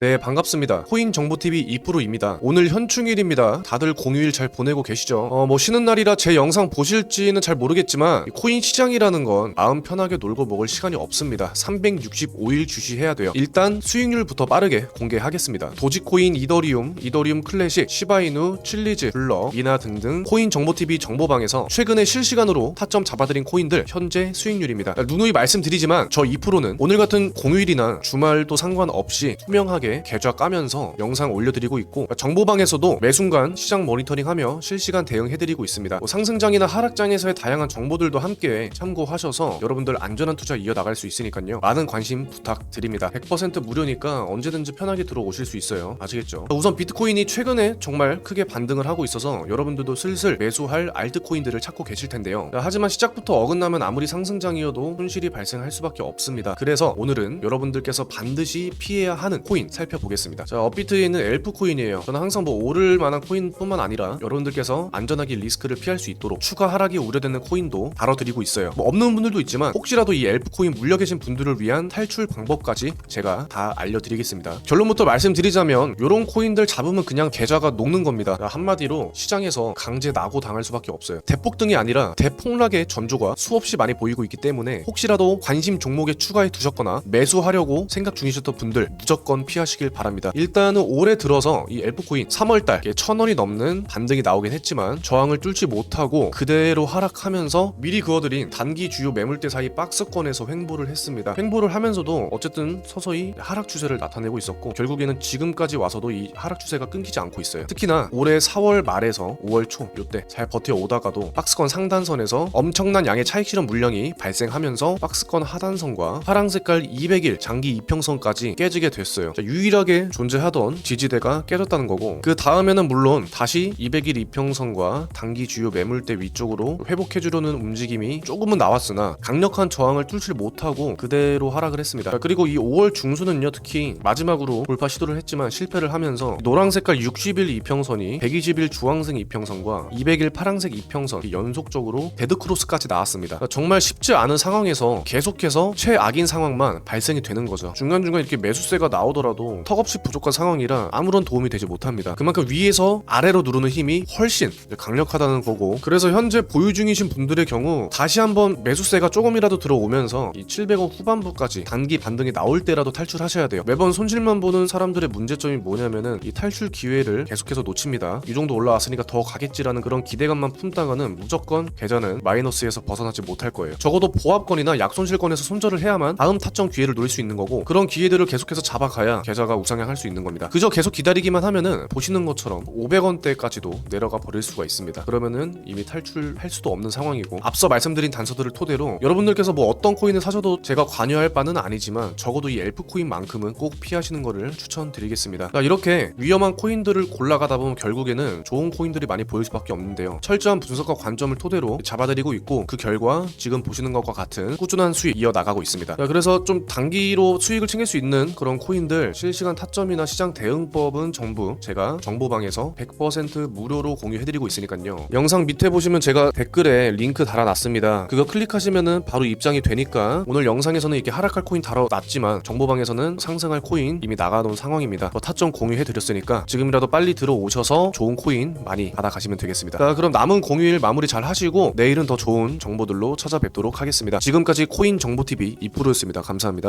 네 반갑습니다. 코인 정보TV 2프로입니다. 오늘 현충일입니다. 다들 공휴일 잘 보내고 계시죠? 어 뭐 쉬는 날이라 제 영상 보실지는 잘 모르겠지만 이 코인 시장이라는 건 마음 편하게 놀고 먹을 시간이 없습니다. 365일 주시해야 돼요. 일단 수익률부터 빠르게 공개하겠습니다. 도지코인 이더리움 이더리움 클래식 시바이누 칠리즈 블럭 이나 등등 코인 정보TV 정보방에서 최근에 실시간으로 타점 잡아드린 코인들 현재 수익률입니다. 누누이 말씀드리지만 저 2%는 오늘 같은 공휴일이나 주말도 상관없이 투명하게 계좌 까면서 영상 올려드리고 있고 정보방에서도 매 순간 시장 모니터링하며 실시간 대응해드리고 있습니다. 뭐 상승장이나 하락장에서의 다양한 정보들도 함께 참고하셔서 여러분들 안전한 투자 이어나갈 수 있으니까요. 많은 관심 부탁드립니다. 100% 무료니까 언제든지 편하게 들어오실 수 있어요. 아시겠죠? 우선 비트코인이 최근에 정말 크게 반등을 하고 있어서 여러분들도 슬슬 매수할 알트코인들을 찾고 계실 텐데요. 하지만 시작부터 어긋나면 아무리 상승장이어도 손실이 발생할 수밖에 없습니다. 그래서 오늘은 여러분들께서 반드시 피해야 하는 코인 살펴보겠습니다. 자, 업비트에 있는 엘프 코인이에요. 저는 항상 뭐 오를 만한 코인뿐만 아니라 여러분들께서 안전하게 리스크를 피할 수 있도록 추가 하락이 우려되는 코인도 다뤄드리고 있어요. 뭐 없는 분들도 있지만 혹시라도 이 엘프 코인 물려 계신 분들을 위한 탈출 방법까지 제가 다 알려드리겠습니다. 결론부터 말씀드리자면 이런 코인들 잡으면 그냥 계좌가 녹는 겁니다. 한마디로 시장에서 강제 낙오 당할 수밖에 없어요. 대폭등이 아니라 대폭락의 전조가 수없이 많이 보이고 있기 때문에 혹시라도 관심 종목에 추가해 두셨거나 매수하려고 생각 중이셨던 분들 무조건 피하시 길 바랍니다. 일단은 올해 들어서 이 엘프 코인 3월달 천 원이 넘는 반등이 나오긴 했지만 저항을 뚫지 못하고 그대로 하락하면서 미리 그어드린 단기 주요 매물대 사이 박스권에서 횡보를 했습니다. 횡보를 하면서도 어쨌든 서서히 하락 추세를 나타내고 있었고 결국에는 지금까지 와서도 이 하락 추세가 끊기지 않고 있어요. 특히나 올해 4월 말에서 5월 초 요때 잘 버텨오다가도 박스권 상단선에서 엄청난 양의 차익 실현 물량이 발생하면서 박스권 하단선과 파랑 색깔 200일 장기 이평선까지 깨지게 됐어요. 자, 유 일하게 존재하던 지지대가 깨졌다는 거고 그 다음에는 물론 다시 200일 이평선과 단기 주요 매물대 위쪽으로 회복해주려는 움직임이 조금은 나왔으나 강력한 저항을 뚫지 못하고 그대로 하락을 했습니다. 자, 그리고 이 5월 중순은요 특히 마지막으로 돌파 시도를 했지만 실패를 하면서 노랑 색깔 60일 이평선이 120일 주황색 이평선과 200일 파랑색 이평선 이 연속적으로 데드크로스까지 나왔습니다. 그러니까 정말 쉽지 않은 상황에서 계속해서 최악인 상황만 발생이 되는 거죠. 중간중간 이렇게 매수세가 나오더라도 턱없이 부족한 상황이라 아무런 도움이 되지 못합니다. 그만큼 위에서 아래로 누르는 힘이 훨씬 강력하다는 거고 그래서 현재 보유 중이신 분들의 경우 다시 한번 매수세가 조금이라도 들어오면서 이 700원 후반부까지 단기 반등이 나올 때라도 탈출하셔야 돼요. 매번 손실만 보는 사람들의 문제점이 뭐냐면은 이 탈출 기회를 계속해서 놓칩니다. 이 정도 올라왔으니까 더 가겠지라는 그런 기대감만 품다가는 무조건 계좌는 마이너스에서 벗어나지 못할 거예요. 적어도 보합권이나 약손실권에서 손절을 해야만 다음 타점 기회를 노릴 수 있는 거고 그런 기회들을 계속해서 잡아가야 계좌가 우상향할 수 있는 겁니다. 그저 계속 기다리기만 하면은 보시는 것처럼 500원대까지도 내려가 버릴 수가 있습니다. 그러면은 이미 탈출할 수도 없는 상황이고 앞서 말씀드린 단서들을 토대로 여러분들께서 뭐 어떤 코인을 사셔도 제가 관여할 바는 아니지만 적어도 이 엘프 코인만큼은 꼭 피하시는 거를 추천드리겠습니다. 자, 이렇게 위험한 코인들을 골라가다 보면 결국에는 좋은 코인들이 많이 보일 수밖에 없는데요. 철저한 분석과 관점을 토대로 잡아드리고 있고 그 결과 지금 보시는 것과 같은 꾸준한 수익 이어 나가고 있습니다. 자, 그래서 좀 단기로 수익을 챙길 수 있는 그런 코인들 실시간 타점이나 시장 대응법은 전부 제가 정보방에서 100% 무료로 공유해드리고 있으니까요. 영상 밑에 보시면 제가 댓글에 링크 달아놨습니다. 그거 클릭하시면은 바로 입장이 되니까 오늘 영상에서는 이렇게 하락할 코인 달아놨지만 정보방에서는 상승할 코인 이미 나가놓은 상황입니다. 뭐 타점 공유해드렸으니까 지금이라도 빨리 들어오셔서 좋은 코인 많이 받아가시면 되겠습니다. 자, 그럼 남은 공휴일 마무리 잘 하시고 내일은 더 좋은 정보들로 찾아뵙도록 하겠습니다. 지금까지 코인 정보TV 이프로였습니다. 감사합니다.